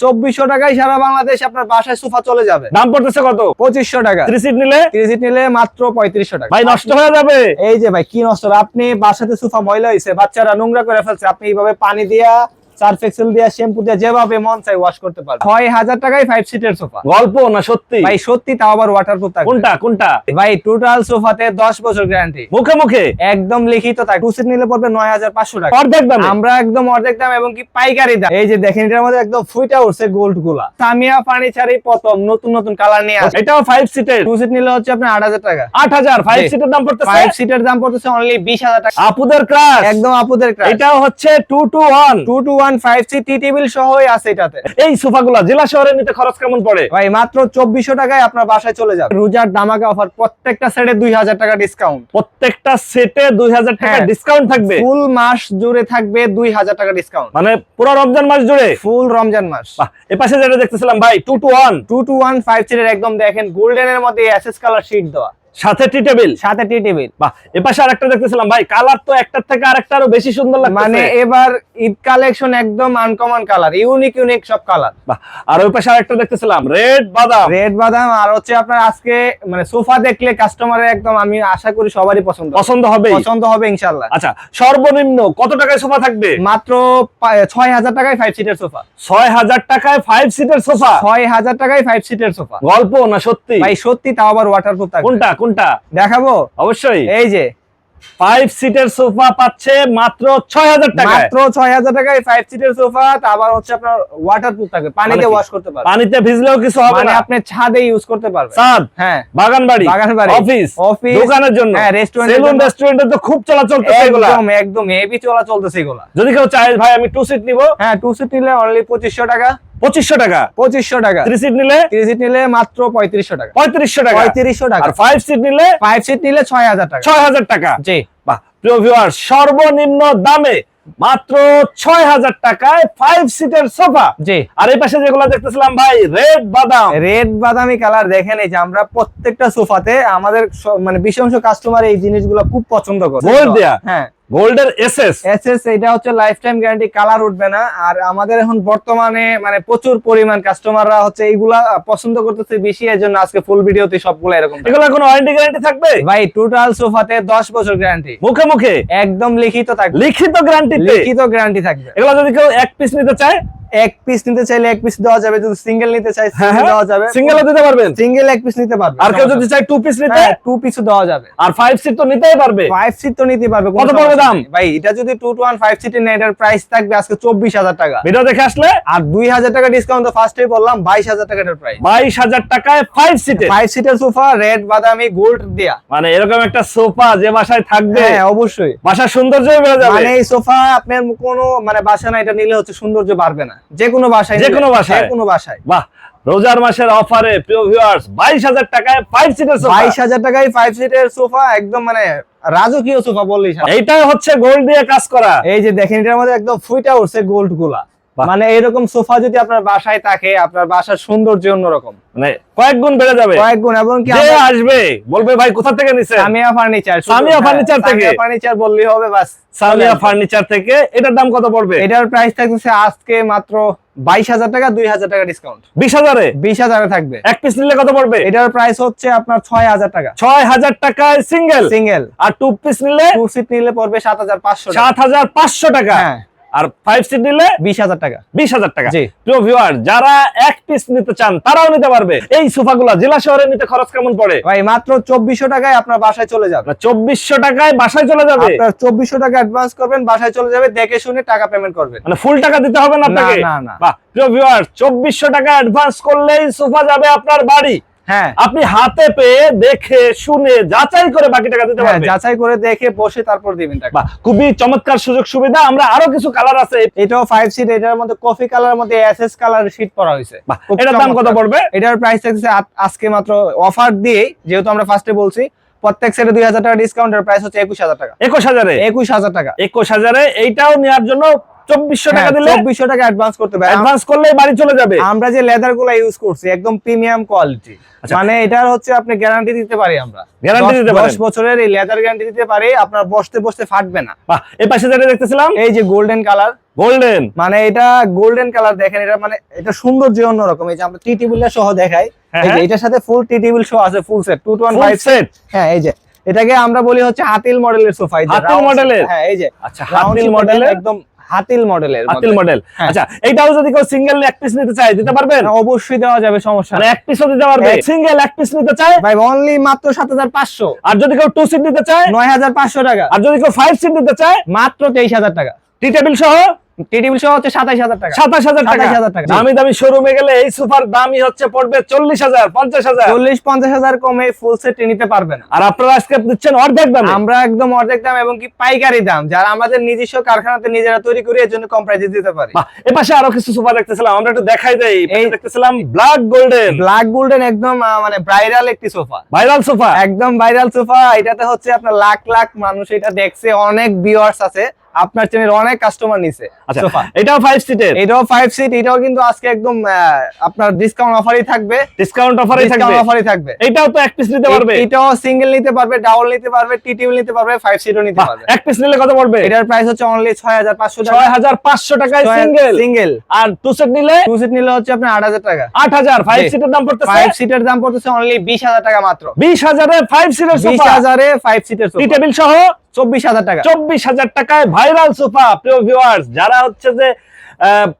চব্বিশশো টাকায় সারা বাংলাদেশ আপনার বাসায় সোফা চলে যাবে। দাম পড়তেছে কত? পঁচিশশো টাকা। থ্রি সিট নিলে? থ্রি সিট নিলে মাত্র পঁয়ত্রিশশো টাকা। ভাই নষ্ট হয়ে যাবে? এই যে ভাই কি নষ্ট? হবে? আপনি বাসাতে সোফা ময়লা হয়েছে বাচ্চারা নোংরা করে ফেলছে আপনি এইভাবে পানি দিয়া সার্ফ এক্সেল দিয়া শ্যাম্পু দিয়া যেভাবে মন চাই ওয়াশ করতে পারবেন ছয় হাজার টাকায় ফাইভ সিটের সোফা গল্প না সত্যি? ভাই সত্যি তাও আবার ওয়াটারপ্রুফ থাকে কোনটা কোনটা? ভাই টোটাল সোফাতে দশ বছর গ্যারান্টি মুখে মুখে? একদম লিখিত থাকে। টু সিট নিলে পড়বে নয় হাজার পাঁচশো টাকা। অর্ধেক দামে? আমরা একদম অর্ধেক দাম এবং কি পাইকারি দাম। এই যে দেখেন এটার মধ্যে একদম ফুইটা উঠছে গোল্ডগুলা। সামিয়া ফার্নিচারই প্রথম নতুন নতুন কালার নিয়ে আসে। এটাও ফাইভ সিটের টু সিট নিলে হচ্ছে আপনার আট হাজার টাকা। আট হাজার? ফাইভ। সিটের দাম পড়তেছে? ফাইভ সিটের দাম পড়তেছে অনলি বিশ হাজার টাকা। আপুদের ক্লাস একদম আপুদের এটাও হচ্ছে two two one two two one five C table সহই আছে এটাতে। এই সোফাগুলা জেলা শহরে নিতে খরচ কেমন পড়ে? ভাই মাত্র চব্বিশশো টাকায় আপনার বাসায় চলে যাবে। রোজার দামাকা অফার প্রত্যেকটা সেটে টাকা ডিসকাউন্ট প্রত্যেকটা সেটে দুই হাজার টাকা হ্যাঁ। ডিসকাউন্ট থাকবে? ফুল মাস জুড়ে থাকবে দুই হাজার টাকা ডিসকাউন্ট মানে পুরো রমজান মাস জুড়ে? ফুল রমজান মাস। যেটা দেখতেছিলাম ভাই two two one two two one five সিটের একদম দেখেন গোল্ডেনের মধ্যে এসএস কালার শিট দেওয়া। সাথে টি টেবিল? সাথে টি টেবিল। বাহ এপাশে আরেকটা দেখতেছিলাম। ভাই কালার তো একটার থেকে আরেকটা আরও বেশি সুন্দর লাগছে মানে এবার ঈদ কালেকশন একদম আনকমন কালার ইউনিক ইউনিক সব কালার বাহ আর ওই পাশে আরেকটা দেখতেছিলাম রেড বাদাম। রেড বাদাম আর হচ্ছে আপনার আজকে মানে সোফা দেখলে কাস্টমারের একদম আমি আশা করি সবারই পছন্দ হবে। পছন্দ হবে পছন্দ হবে ইনশাল্লাহ আচ্ছা সর্বনিম্ন কত টাকায় সোফা থাকবে? মাত্র ছয় হাজার টাকায় ফাইভ সিটের সোফা। ছয় হাজার টাকায় ফাইভ সিটের সোফা? ছয় হাজার টাকায় ফাইভ সিটের সোফা। গল্প না সত্যি? ভাই সত্যি তাও আবার ওয়াটারপ্রুফ থাকবে। কোনটা? কোনটা? দেখাবো? অবশ্যই। এই যে। ফাইভ সিটের সোফা পাচ্ছে মাত্র ছয় হাজার টাকায়। মাত্র ছয় হাজার টাকায় ফাইভ সিটের সোফা আবার হচ্ছে আপনার ওয়াটারপ্রুফ থাকবে পানিতে ওয়াশ করতে পারবেন পানিতে ভিজলেও কিছু হবে মানে না। আপনি ছাদে ইউজ করতে পারবেন। ছাদ? হ্যাঁ। বাগান বাড়ি বাগান বাড়ি, অফিস? অফিস, দোকানের জন্য? হ্যাঁ, রেস্টুরেন্ট সেলুন। রেস্টুরেন্টে তো খুব চলাচল করছে এগুলা। একদম একদম হেভি চলা চলতেছে এগুলা। যদি কেউ চায় ভাই আমি টু সিট নিব? হ্যাঁ টু সিট নিলে অনলি পঁচিশশো টাকা। পঁচিশশো টাকা। পঁচিশশো টাকা। থ্রি সিট নিলে? থ্রি সিট নিলে মাত্র পঁয়ত্রিশশো টাকা। পঁয়ত্রিশশো টাকা। পঁয়ত্রিশশো টাকা। ফাইভ সিট নিলে? ফাইভ সিট নিলে ছয় হাজার টাকা। ছয় হাজার টাকা। জি। বাহ প্রিয় ভিউয়ার সর্বনিম্ন দামে মাত্র ছয় হাজার টাকায় ফাইভ সিটের সোফা জি। আর এই পাশে যেগুলো দেখতেছিলাম ভাই রেড বাদাম। রেড বাদামি কালার দেখেন এই যে আমরা প্রত্যেকটা সোফাতে আমাদের মানে বেশি অংশ কাস্টমার এই জিনিসগুলো খুব পছন্দ করে? হ্যাঁ। গোল্ডের এসএস এসএস এটা হচ্ছে লাইফ টাইম গ্যারান্টি কালার উঠবে না। আর আমাদের এখন বর্তমানে মানে প্রচুর পরিমাণ কাস্টমাররা হচ্ছে এইগুলা পছন্দ করতেছে বেশি এর জন্য আজকে ফুল ভিডিওতে সবগুলো এরকম এগুলা কোনো ওয়ারেন্টি গ্যারান্টি থাকবে? ভাই টোটাল সোফাতে দশ বছর গ্যারান্টি মুখে মুখে? একদম লিখিত থাকবে। লিখিত গ্যারান্টি লিখিত গ্যারান্টি থাকবে। এগুলা যদি কেউ এক পিস নিতে চায় এক পিস নিতে চাইলে এক পিস দেওয়া যাবে যদি সিঙ্গেল নিতে চাই হ্যাঁ দেওয়া যাবে। সিঙ্গেলও দিতে পারবেন? সিঙ্গেল এক পিস নিতে পারবে আর কেউ যদি চায় টু পিস নিতে? টু পিসও দেওয়া যাবে। আর ফাইভ সিট তো নিতেই পারবে? ফাইভ সিট তো নিতে পারবে কত পড়বে দাম? ভাই এটা যদি টু টু ওয়ান ফাইভ সিটের নেয় এটার প্রাইস থাকবে আজকে চব্বিশ হাজার টাকা। ভিডিও দেখে আসলে? আর দুই হাজার টাকা ডিসকাউন্ট তো ফার্স্টে বললাম বাইশ হাজার টাকা এটার প্রাইস বাইশ হাজার টাকায় ফাইভ সিটে ফাইভ সিটের সোফা রেড বাদামি গোল্ড দেয়া। মানে এরকম একটা সোফা যে বাসায় থাকবে? হ্যাঁ অবশ্যই। বাসার সৌন্দর্য বেড়ে যাবে। মানে এই সোফা আপনার কোনো মানে বাসা না এটা নিলে হচ্ছে সৌন্দর্য বাড়বে না। যে কোনো বাসায় যে কোনো বাসায়। যে কোনো বাসায় বাহ রোজার মাসের অফারে প্রিয় ভিউয়ার্স টাকায় ফাইভ সিটের সোফা বাইশ হাজার টাকায় ফাইভ সিটের সোফা একদম মানে রাজকীয় সোফা বললি এইটা হচ্ছে গোল্ড দিয়ে কাজ করা এই যে দেখেন এটার মধ্যে একদম ফুইটা উঠছে গোল্ডগুলা। মানে এরকম সোফা যদি আপনার বাসায় থাকে আপনার বাসার সৌন্দর্য অন্যরকম। মানে কয়েক গুণ বেড়ে যাবে। কয়েক গুণ এবং কি আসবে বলবে ভাই কোথা থেকে নিছেন? সামিয়া ফার্নিচার সামিয়া furniture থেকে? ফার্নিচার বললেই হবে বাস। সামিয়া ফার্নিচার থেকে। এটার দাম কত পড়বে? এটার প্রাইস থাকছে আজকে মাত্র বাইশ হাজার টাকা দুই হাজার টাকা ডিসকাউন্ট বিশ হাজারে? বিশ হাজারে থাকবে। এক পিস নিলে কত পড়বে? এটার প্রাইস হচ্ছে আপনার ছয় হাজার টাকা। ছয় হাজার টাকায় সিঙ্গেল সিঙ্গেল আর টু পিস নিলে টু সিট নিলে পড়বে সাত হাজার পাঁচশো সাত হাজার পাঁচশো টাকা। হ্যাঁ। আর ফাইভ সিট নিলে বিশ হাজার টাকা। বিশ হাজার টাকা। প্রিয় ভিউয়ার যারা এক পিস নিতে চান তারাও নিতে পারবে। এই সোফাগুলো জেলা শহরে নিতে খরচ কেমন পড়ে? ভাই মাত্র চব্বিশশো টাকায় আপনার বাসায় চলে যাবে। চব্বিশশো টাকায় বাসায় চলে যাবে? চব্বিশশো টাকা অ্যাডভান্স করবেন বাসায় চলে যাবে দেখে শুনে টাকা পেমেন্ট করবেন। মানে ফুল টাকা দিতে হবে না আপনাকে? না, না। প্রিয় ভিউয়ার চব্বিশশো টাকা অ্যাডভান্স করলেই সোফা যাবে আপনার বাড়ি। হ্যাঁ। আপনি হাতে পেয়ে দেখে শুনে যাচাই করে বাকি টাকা দিতে হ্যাঁ, পারবেন। যাচাই করে দেখে বসে তারপর দিবেন টাকা। খুবই চমৎকার সুযোগ সুবিধা। আমরা আরও কিছু কালার আছে। এটাও ফাইভ সিট এটার মধ্যে কফি কালার মধ্যে এসএস কালার শীট করা হয়েছে। এটার দাম কত পড়বে? এটার প্রাইস থাকছে আজকে মাত্র অফার দিয়ে যেহেতু আমরা ফার্স্টে বলছি প্রত্যেক সেটে দুই হাজার টাকা ডিসকাউন্টের প্রাইস হচ্ছে একুশ হাজার টাকা। একুশ হাজারে? একুশ হাজার টাকা। একুশ হাজারে এইটাও নেওয়ার জন্য চব্বিশশো টাকা হ্যাঁ, দিলে চব্বিশশো টাকা অ্যাডভান্স করতে হবে অ্যাডভান্স করলেই বাড়ি চলে যাবে। আমরা যে লেদারগুলা ইউজ করছি একদম প্রিমিয়াম কোয়ালিটি আচ্ছা। মানে এটার হচ্ছে আপনি গ্যারান্টি দিতে পারি আমরা। Guarantee দিতে পারেন? দশ বছরের এই লেদার গ্যারান্টি দিতে পারি আপনার বসতে বসতে ফাটবে না। এই পাশে যেটা দেখতেছিলাম? এই যে গোল্ডেন কালার গোল্ডেন মানে এটা গোল্ডেন কালার দেখেন এটা মানে এটা সৌন্দর্য অন্যরকম। এই যে আমরা টি টেবিল সহ দেখাই হ্যাঁ, এই যে হ্যাঁ। এটার সাথে ফুল টি টেবিল সহ আছে full set two one full five set হ্যাঁ এই যে। এটাকে আমরা বলি হচ্ছে হাতিল মডেলের সোফা হাতিল মডেলের? হ্যাঁ এই যে আচ্ছা হাতিল মডেলের একদম হাতিল মডেলের হাতিল মডেল। হ্যাঁ। আচ্ছা এইটাও যদি কেউ সিঙ্গেল এক পিস নিতে চায় দিতে পারবেন? অবশ্যই দেওয়া যাবে সমস্যা মানে নেই। এক পিসও দিতে পারবে? সিঙ্গেল এক পিস নিতে চায়? ভাই অনলি মাত্র সাত হাজার পাঁচশো। আর যদি কেউ টু সিট নিতে চায়? নয় হাজার পাঁচশো টাকা। আর যদি কেউ ফাইভ সিট নিতে চায়? মাত্র তেইশ হাজার টাকা। টি টেবিল সহ? টি টেবিল সহ হচ্ছে সাতাইশ হাজার টাকা। সাতাশ হাজার টাকা। 27,000 টাকা। দামি দামি শোরুমে গেলে এই সোফার দামই হচ্ছে পড়বে চল্লিশ হাজার পঞ্চাশ হাজার। চল্লিশ পঞ্চাশ হাজার কমে ফুল সেট নিতে পারবে না। আর আপনারা আজকে দিচ্ছেন অর্ধেক দামে। আমরা একদম অর্ধেক দাম এবং কি পাইকারি দাম যারা আমাদের নিজস্ব কারখানাতে নিজেরা তৈরি করে এর জন্য কম প্রাইসে দিতে পারি। বাহ, এ পাশে আরও কিছু সোফা দেখতেছিলাম আমরা একটু দেখাই দেই। এই এই- দেখতেছিলাম ব্ল্যাক গোল্ডেন ব্ল্যাক গোল্ডেন একদম মানে ব্রাইডাল একটি সোফা ভাইরাল সোফা একদম ভাইরাল সোফা এটাতে হচ্ছে আপনার লাখ লাখ মানুষ এটা দেখছে অনেক ভিউয়ার্স আছে। আপনার চ্যানেল অনেক কাস্টমার নিছে। আচ্ছা সোফা এটাও ফাইভ সিটের এটাও ফাইভ সিট এটাও কিন্তু আজকে একদম আপনার ডিসকাউন্ট অফারই থাকবে। ডিসকাউন্ট অফারে থাকবে? ডিসকাউন্ট অফারই থাকবে। এটাও তো এক পিস নিতে পারবে? এটাও সিঙ্গেল নিতে পারবে ডাবল নিতে পারবে টি টেবিল নিতে পারবে ফাইভ সিটও নিতে পারবে। এক পিস নিলে কত পড়বে? এটার প্রাইস হচ্ছে অনলি ছয় হাজার পাঁচশো টাকা। ছয় হাজার পাঁচশো টাকায় সিঙ্গেল সিঙ্গেল আর টু সেট নিলে? টু সিট নিলে হচ্ছে আপনার আট হাজার টাকা। আট হাজার। Five G. সিটের দাম পড়তেছে? ফাইভ সিটের দাম পড়তেছে অনলি বিশ হাজার টাকা মাত্র। বিশ হাজারে ফাইভ সিটের বিশ সোফা হাজারে ফাইভ সিটের টি টেবিল সহ চব্বিশ হাজার টাকা। চব্বিশ হাজার টাকায় ভাইরাল সোফা। প্রিয় ভিউয়ার্স যারা হচ্ছে যে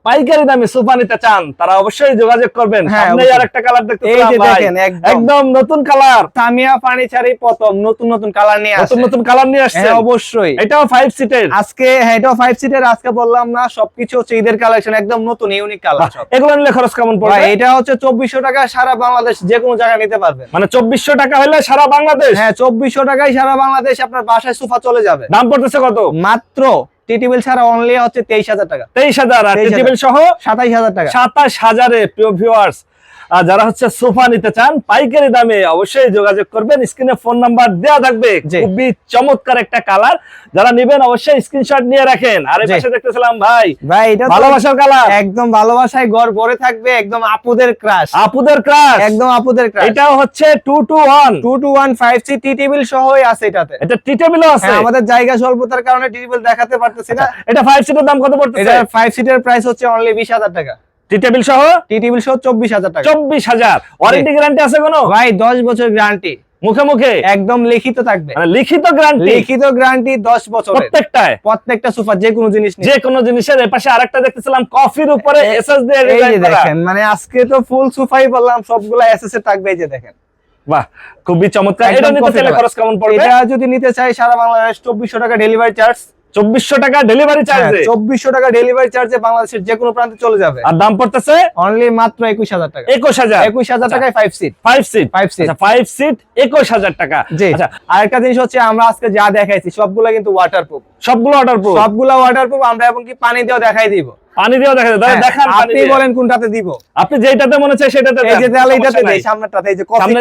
পাইকারি দামে সোফা নিতে চান তারা অবশ্যই যোগাযোগ করবেন। হ্যাঁ, অবশ্যই। আর একটা কালার দেখতে দেখেন, একদম। নতুন কালার সামিয়া ফার্নিচারই প্রথম নতুন নতুন কালার নিয়ে নতুন নতুন কালার নিয়ে আসছে। হ্যাঁ অবশ্যই। এটাও ফাইভ সিটের আজকে হ্যাঁ এটাও ফাইভ সিটের আজকে বললাম না সবকিছু হচ্ছে ঈদের কালেকশন একদম নতুন ইউনিক কালার এগুলো নিলে খরচ কেমন পড়বে? এটা হচ্ছে চব্বিশশো টাকা সারা বাংলাদেশ যে কোনো জায়গায় নিতে পারবেন। মানে চব্বিশশো টাকা হলে সারা বাংলাদেশ? হ্যাঁ চব্বিশশো টাকায় সারা বাংলাদেশ আপনার বাসায় সোফা চলে যাবে। দাম পড়তেছে কত? মাত্র টি টেবিল ছাড়া অনলি হচ্ছে তেইশ হাজার টাকা। তেইশ হাজার আর টিটিবিল সহ সাতাইশ হাজার টাকা। সাতাশ হাজারে প্রিয় ভিউয়ার্স যারা হচ্ছে সোফা নিতে চান পাইকারি দামে অবশ্যই যোগাযোগ করবেন। স্ক্রিনে ফোন নাম্বার দেওয়া থাকবে। খুবই চমৎকার একটা কালার। যারা নেবেন অবশ্যই স্ক্রিনশট নিয়ে রাখেন। আর এই পাশে দেখতেছিলাম ভাই ভাই এটা ভালোবাসার কালার। একদম ভালোবাসায় ঘর ভরে থাকবে একদম আপুদের ক্রাশ আপুদের ক্রাশ একদম আপুদের ক্রাশ এটাও হচ্ছে two two one two table সহই আছে এটাতে। এটা টি টেবিলও আছে? হ্যাঁ, আমাদের জায়গা স্বল্পতার কারণে টি টেবিল দেখাতে পারতেছি না। এটা ফাইভ সিটের দাম কত পড়তেছে? এটা ফাইভ সিটের প্রাইস হচ্ছে অনলি বিশ হাজার টাকা। টি টেবিল সহ টি টেবিল সহ চব্বিশ হাজার টাকা। চব্বিশ হাজার। ওয়ারেন্টি গ্যারান্টি আছে কোনো? ভাই দশ বছর গ্যারান্টি মুখে মুখে? একদম লিখিত থাকবে। মানে লিখিত গ্যারান্টি লিখিত গ্যারান্টি প্রত্যেকটায়? প্রত্যেকটা সোফা যে কোনো জিনিস নিয়ে। যে কোনো জিনিসের আরেকটা দেখতেছিলাম কফির উপরে এসএস দিয়ে এই দেখেন মানে আজকে তো ফুল সোফাই বললাম সবগুলা এসএস থাকবে এই যে দেখেন। বাহ খুবই চমৎকার। এটা নিতে চাইলে খরচ কেমন পড়বে? এটা যদি নিতে চাই সারা বাংলাদেশ চব্বিশশো টাকা ডেলিভারি চার্জ চব্বিশশো টাকা ডেলিভারি চার্জে চব্বিশশো টাকা ডেলিভারি চার্জে বাংলাদেশের যে কোনো প্রান্তে চলে যাবে। আর দাম পড়তেছে? অনলি মাত্র একুশ হাজার টাকা। একুশ হাজার। একুশ হাজার টাকায় five seat five seat five seat five seat একুশ হাজার টাকা। জি। আচ্ছা জিনিস হচ্ছে আমরা আজকে যা দেখাইছি সবগুলা কিন্তু ওয়াটারপ্রুফ সবগুলো সবগুলা ওয়াটারপ্রুফ আমরা এবং কি পানি দিয়েও দেখাই দিব। পানি দিয়েও দেখা যায়। হ্যাঁ, দেখান পানি আপনি বলেন কোনটাতে দিব। আপনি যেটাতে মনে চায় সেটাতে এই যে তাহলে এটাতে দেই। সামনেরটাতে এই যে কফি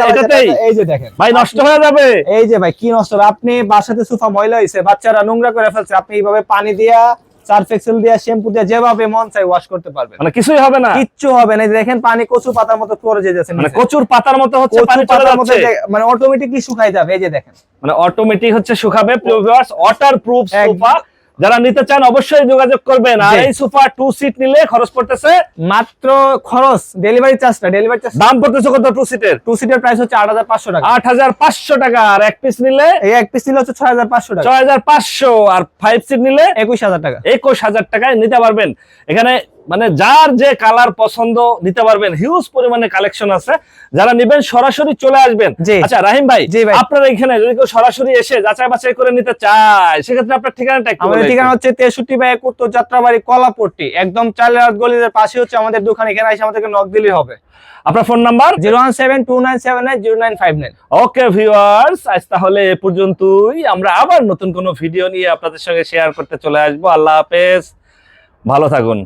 এই যে দেখেন। ভাই নষ্ট হয়ে যাবে। এই যে ভাই কি নষ্ট হবে? আপনি বাসাতে সোফা ময়লা হয়েছে বাচ্চারা নোংরা করে ফেলছে। আপনি এইভাবে পানি দিয়া সার্ফ এক্সেল দিয়া শ্যাম্পু দিয়া যেভাবে মন চাই ওয়াশ করতে পারবেন। মানে কিছুই হবে না। কিচ্ছু হবে না। এই দেখেন পানি কচু পাতার মতো পড়ে যেতেছে মানে কচুর পাতার মতো হচ্ছে পানি চলে পাতার মতো যাচ্ছে। মানে অটোমেটিকলি শুকাই যাবে এই যে দেখেন। মানে অটোমেটিক হচ্ছে শুকাবে। ভিউয়ার্স ওয়াটার প্রুফ সোফা যারা নিতে চান অবশ্যই যোগাযোগ করবেন। আর এই সোফা টু সিট নিলে খরচ পড়তেছে মাত্র খরচ ডেলিভারি চার্জটা ডেলিভারি চার্জ দাম পড়তেছে কত টু সিটের টু সিটের প্রাইস হচ্ছে আট হাজার পাঁচশো টাকা। আট হাজার পাঁচশো টাকা। আর এক পিস নিলে এই এক পিস নিলে হচ্ছে ছয় হাজার পাঁচশো টাকা। ছয় হাজার পাঁচশো। আর ফাইভ সিট নিলে একুশ হাজার টাকা। একুশ হাজার টাকায় নিতে পারবেন। এখানে মানে যার যে কালার পছন্দ নিতে পারবেন হিউজ পরিমাণে কালেকশন আছে। যারা নেবেন সরাসরি চলে আসবেন। আচ্ছা রাহিম ভাই। আপনার এখানে যদি কেউ সরাসরি এসে যাচাই বাছাই করে নিতে চায় সেক্ষেত্রে আপনার ঠিকানাটা আমাদের ঠিকানা হচ্ছে তেষট্টি বাই একাত্তর যাত্রাবাড়ি কলাপট্টি। একদম চালের গলিদের পাশে হচ্ছে আমাদের দোকান। এখানে এসে আমাদেরকে নক দিলেই হবে। আপনার phone number zero one seven two nine seven nine zero nine five nine. Okay viewers আজ তাহলে এ পর্যন্তই। আমরা আবার নতুন কোনো ভিডিও নিয়ে আপনাদের সঙ্গে শেয়ার করতে চলে আসব। আল্লাহ হাফেজ। ভালো থাকুন।